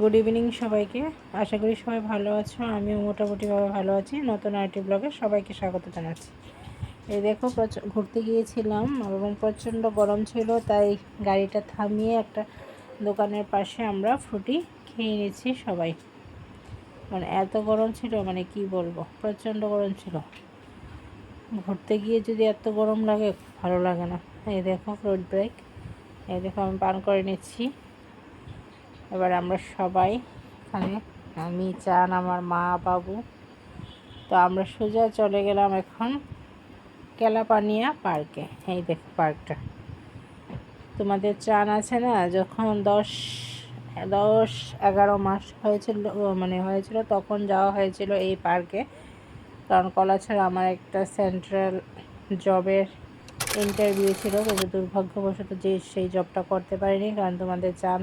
Good evening সবাইকে। আশা করি সবাই ভালো আছো। আমিও মোটামুটিভাবে ভালো আছি। নতুন আইটি ব্লগে সবাইকে স্বাগত জানাচ্ছি। এই দেখো ঘুরতে গিয়েছিলাম এবং প্রচণ্ড গরম ছিল, তাই গাড়িটা থামিয়ে একটা দোকানের পাশে আমরা ফ্রুটি খেয়ে নিয়েছি সবাই। মানে এত গরম ছিল মানে কি বলব, প্রচণ্ড গরম ছিল। ঘুরতে গিয়ে যদি এত গরম লাগে, ভালো লাগে না। এই দেখো ফ্রুট ব্রেক এই দেখো, আমি পান করে নিচ্ছি। এবার আমরা সবাই এখানে, আমি, চান, আমার মা, বাবু। তো আমরা সোজা চলে গেলাম এখন কেলাপানিয়া পার্কে। এই দেখো পার্কটা। তোমাদের চান আছে না? যখন দশ দশ, এগারো মাস হয়েছিল মানে হয়েছিল, তখন যাওয়া হয়েছিল এই পার্কে। কারণ কলাছাড়া আমার একটা সেন্ট্রাল জবের ইন্টারভিউ ছিল। কিন্তু দুর্ভাগ্যবশত যে, সেই জবটা করতে পারিনি। কারণ তোমাদের চান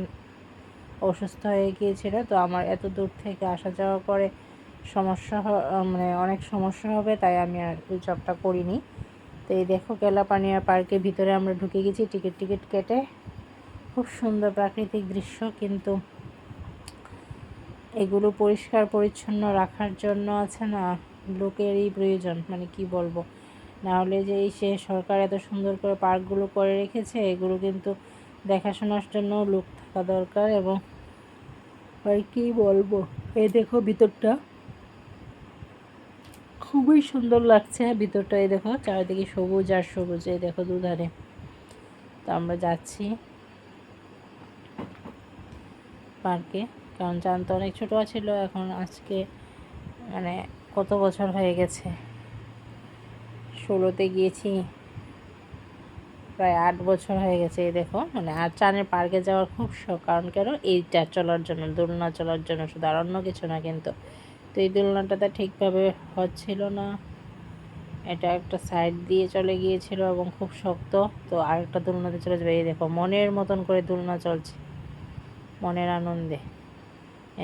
অসুস্থ হয়ে গিয়েছিল, তো আমার এত দূর থেকে আসা যাওয়া করে সমস্যা মানে অনেক সমস্যা হবে, তাই আমি আর ওই জবটা করিনি। তো এই দেখো কেলাপানিয়া পার্কের ভিতরে আমরা ঢুকে গেছি, টিকিট টিকিট কেটে। খুব সুন্দর প্রাকৃতিক দৃশ্য, কিন্তু এগুলো পরিষ্কার পরিচ্ছন্ন রাখার জন্য আছে না লোকেরই প্রয়োজন মানে কি বলব? না হলে যে এই সে সরকার এত সুন্দর করে পার্কগুলো করে রেখেছে, এগুলো কিন্তু দেখাশোনার জন্য লোক থাকা দরকার এবং আর কি বলব? এই দেখো ভিতরটা। খুবই সুন্দর লাগছে ভিতরটা, এই দেখো, চারিদিকে সবুজ আর সবুজ, এই দেখো দুধারে। তো আমরা যাচ্ছি পার্কে, কারণ চান তো অনেক ছোটো ছিল, এখন আজকে মানে কত বছর হয়ে গেছে? ষোলোতে গিয়েছি। প্রায় আট বছর হয়ে গেছে, এই দেখো। মানে আর চানের পার্কে যাওয়ার খুব শখ, কারণ কেন এইটা চলার জন্য, দোলনা চলার জন্য শুধু, আর অন্য কিছু না কিন্তু। তো এই দোলনাটাতে ঠিকভাবে হচ্ছিল না। এটা একটা সাইড দিয়ে চলে গিয়েছিল এবং খুব শক্ত। তো আরেকটা দোলনাতে চলে যাবে, এই দেখো, মনের মতন করে দোলনা চলছে। মনের আনন্দে।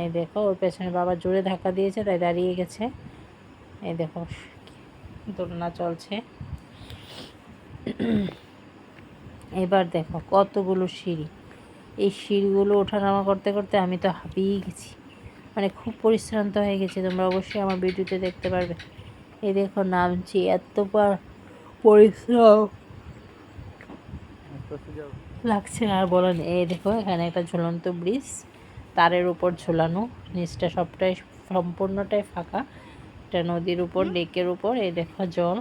এই দেখো, ওর পেছনে বাবা জোরে ধাক্কা দিয়েছে, তাই দাঁড়িয়ে গেছে। এই দেখো, দোলনা চলছে। এবার দেখো কতগুলো সিঁড়ি। এই সিঁড়িগুলো ওঠানামা করতে করতে আমি তো হাঁপিয়ে গেছি। মানে খুব পরিশ্রান্ত হয়ে গেছি, তোমরা অবশ্যই আমার ভিডিওতে দেখতে পারবে। এই দেখো নামছি, এত পরিশ্রম। লাগছে আর বলো। এই দেখো এখানে একটা ঝুলন্ত ব্রিজ, তারের উপর ঝুলানো। নিচটা সবটাই সম্পূর্ণটাই ফাঁকা। এটা নদীর উপর, লেকের উপর, এই দেখো জল।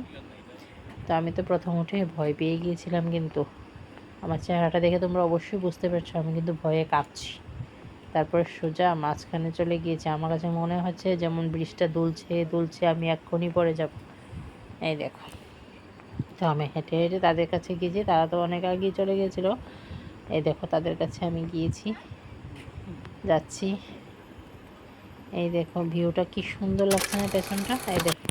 তো আমি তো প্রথম উঠে ভয় পেয়ে গিয়েছিলাম কিন্তু। আমার চেহারাটা দেখে তোমরা অবশ্যই বুঝতে পারছ, আমি কিন্তু ভয়ে কাঁপছি। তারপরে সোজা মাঝখানে চলে গিয়েছে। আমার কাছে মনে হচ্ছে যেমন ব্রিজটা দুলছে দুলছে, আমি এক্ষুনি পরে যাব। এই দেখো। তো আমি হেঁটে হেঁটে তাদের কাছে গিয়েছি। তারা তো অনেক আগেই চলে গিয়েছিল। এই দেখো, তাদের কাছে আমি গিয়েছি। যাচ্ছি। এই দেখো, ভিউটা কি সুন্দর লাগছে না পেছনটা? এই দেখো,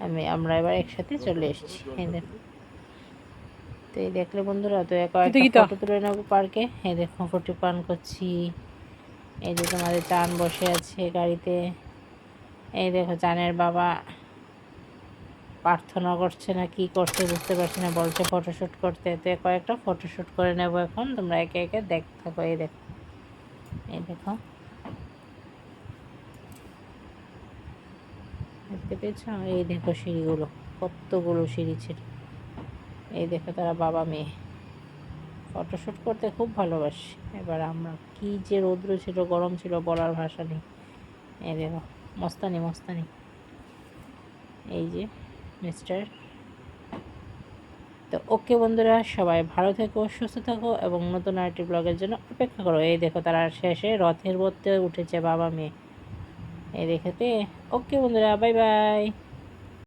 আমি, আমরা এবার একসাথে চলে এসেছি। এই দেখো। তো এই দেখলে বন্ধুরা তো এক কয়েকটা ফটো তুলে নেব পার্কে এই দেখো ফটো পান করছি। এই যে তোমাদের চান বসে আছে গাড়িতে। এই দেখো চানের বাবা প্রার্থনা করছে না কি করছে বুঝতে পারছি না বলছে ফটোশ্যুট করতে। তো কয়েকটা ফটোশ্যুট করে নেব এখন তোমরা একে একে দেখ থাকো এই দেখো। এই দেখো। দেখতে পেয়েছ? এই দেখো সিঁড়িগুলো কতগুলো সিঁড়ি ছিল এই দেখো তারা বাবা মেয়ে। ফটোশ্যুট করতে খুব ভালোবাসি। এবার আমরা কি যে রৌদ্র ছিল, গরম ছিল বলার ভাষা নেই। এই দেখো, মস্তানি মস্তানি। এই যে মিস্টার তো ওকে বন্ধুরা, সবাই ভালো থেকো, সুস্থ থাকো এবং নতুন আরেকটি ব্লগের জন্য অপেক্ষা করো। এই দেখো তারা শেষে রথের মধ্যে উঠেছে বাবা মেয়ে। এই দেখেতে। ওকে বন্ধুরা বাই বাই